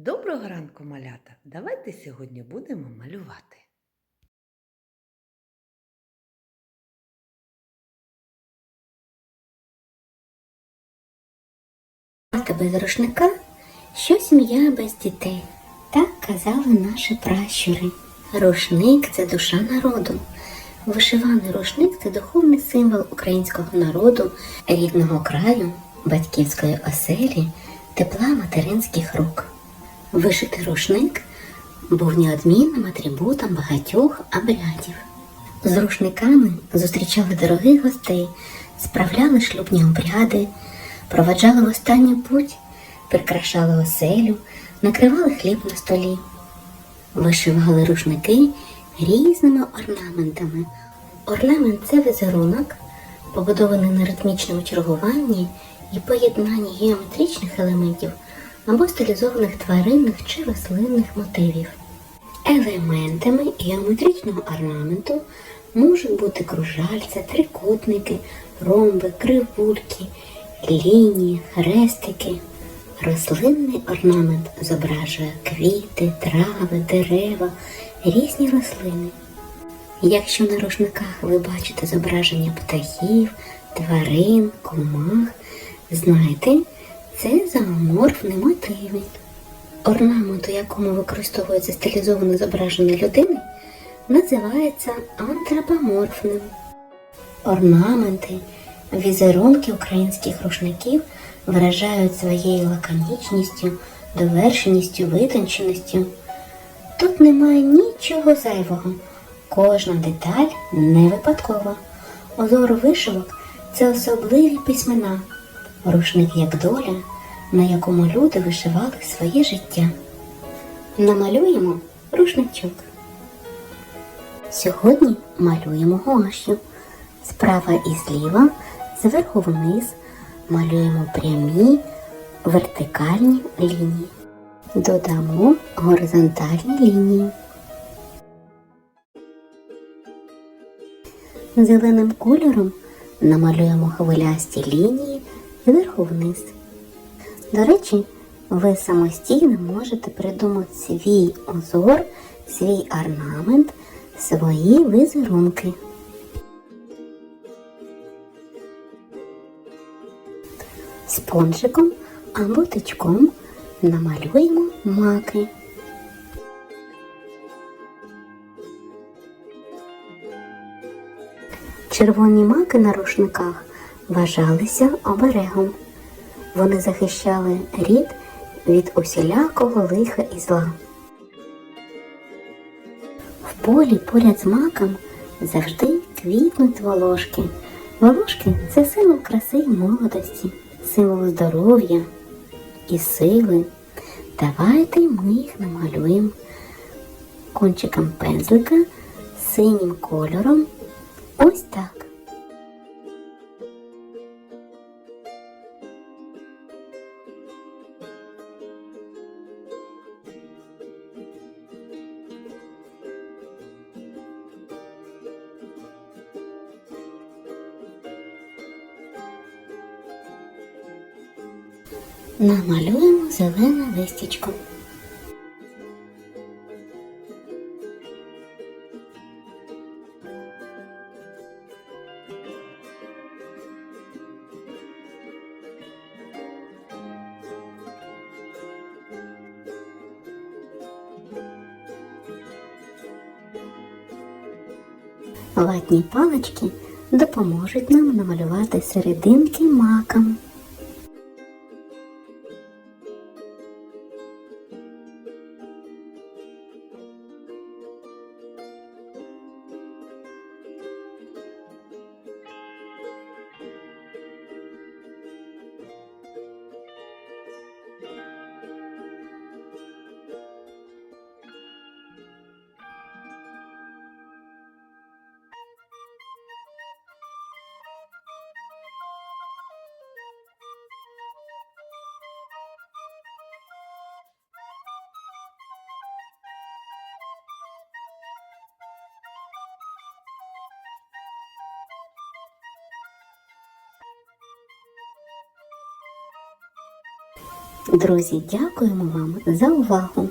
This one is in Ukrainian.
Доброго ранку, малята! Давайте сьогодні будемо малювати. Хата без рушника, що сім'я без дітей. Так казали наші пращури. Рушник це душа народу. Вишиваний рушник це духовний символ українського народу, рідного краю, батьківської оселі, тепла материнських рук. Вишитий рушник був неодмінним атрибутом багатьох обрядів. З рушниками зустрічали дорогих гостей, справляли шлюбні обряди, проваджали в останню путь, прикрашали оселю, накривали хліб на столі, вишивали рушники різними орнаментами. Орнамент це візерунок, побудований на ритмічному чергуванні і поєднанні геометричних елементів або стилізованих тваринних чи рослинних мотивів. Елементами геометричного орнаменту можуть бути кружальця, трикутники, ромби, кривульки, лінії, хрестики. Рослинний орнамент зображує квіти, трави, дерева, різні рослини. Якщо на рушниках ви бачите зображення птахів, тварин, комах, знайте, це зооморфні мотиви. Орнамент, у якому використовується стилізоване зображення людини, називається антропоморфним. Орнаменти, візерунки українських рушників виражають своєю лаконічністю, довершеністю, витонченістю. Тут немає нічого зайвого. Кожна деталь не випадкова. Узор вишивок це особливі письмена, рушник як доля, на якому люди вишивали своє життя. Намалюємо рушничок. Сьогодні малюємо гуашю. Справа і зліва, зверху вниз малюємо прямі вертикальні лінії. Додамо горизонтальні лінії. Зеленим кольором намалюємо хвилясті лінії зверху вниз. До речі, ви самостійно можете придумати свій узор, свій орнамент, свої візерунки. Спонжиком або тичком намалюємо маки. Червоні маки на рушниках вважалися оберегом. Вони захищали рід від усілякого лиха і зла. В полі поряд з маком завжди квітнуть волошки. Волошки це символ краси і молодості, символ здоров'я і сили. Давайте ми їх намалюємо кончиком пензлика синім кольором. Ось так. Намалюємо зелене листячко. Ватні палички допоможуть нам намалювати серединки маком. Друзі, дякуємо вам за увагу!